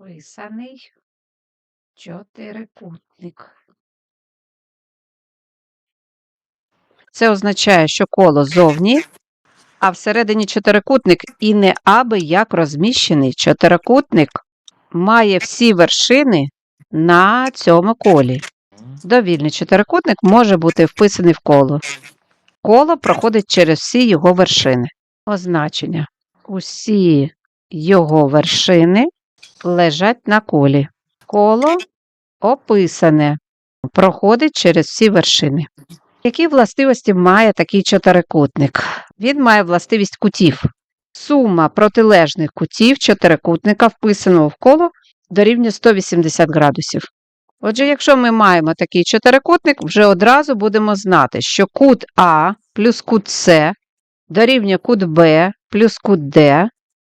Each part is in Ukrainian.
Писаний чотирикутник. Це означає, що коло зовні, а всередині чотирикутник і не аби як розміщений чотирикутник має всі вершини на цьому колі. Довільний чотирикутник може бути вписаний в коло. Коло проходить через всі його вершини. Означення. Усі його вершини лежать на колі. Коло описане, проходить через всі вершини. Які властивості має такий чотирикутник? Він має властивість кутів. Сума протилежних кутів чотирикутника, вписаного в коло, дорівнює 180 градусів. Отже, якщо ми маємо такий чотирикутник, вже одразу будемо знати, що кут А плюс кут С дорівнює кут Б плюс кут Д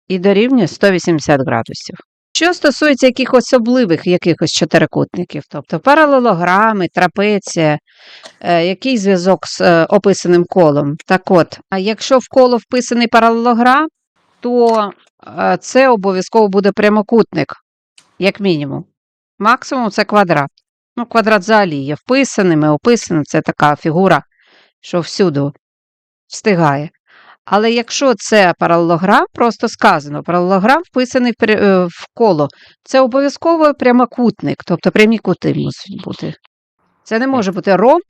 і дорівнює 180 градусів. Що стосується якихось особливих якихось чотирикутників, тобто паралелограми, трапеція, е, який зв'язок з е, описаним колом? Так от, якщо в коло вписаний паралелограм, то е, це обов'язково буде прямокутник, як мінімум. Максимум це квадрат. Ну, квадрат взагалі є вписаним описаним, це така фігура, що всюди встигає. Але якщо це паралелограм, просто сказано, паралелограм вписаний е, в коло, це обов'язково прямокутник, тобто прямі кути мусять бути. Це не може бути ромб,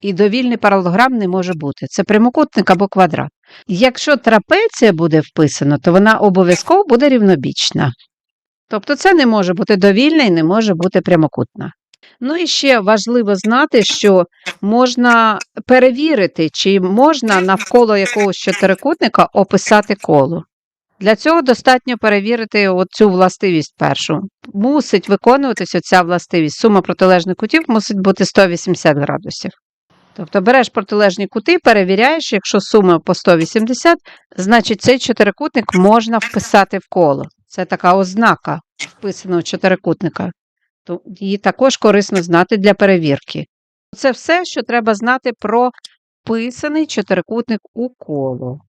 і довільний паралелограм не може бути. Це прямокутник або квадрат. Якщо трапеція буде вписана, то вона обов'язково буде рівнобічна. Тобто це не може бути довільна і не може бути прямокутна. Ну і ще важливо знати, що можна перевірити, чи можна навколо якогось чотирикутника описати коло. Для цього достатньо перевірити цю властивість першу. Мусить виконуватися ця властивість. Сума протилежних кутів мусить бути 180 градусів. Тобто береш протилежні кути, перевіряєш, якщо сума по 180, значить цей чотирикутник можна вписати в коло. Це така ознака вписаного чотирикутника. То її також корисно знати для перевірки. Це все, що треба знати про писаний чотирикутник у коло.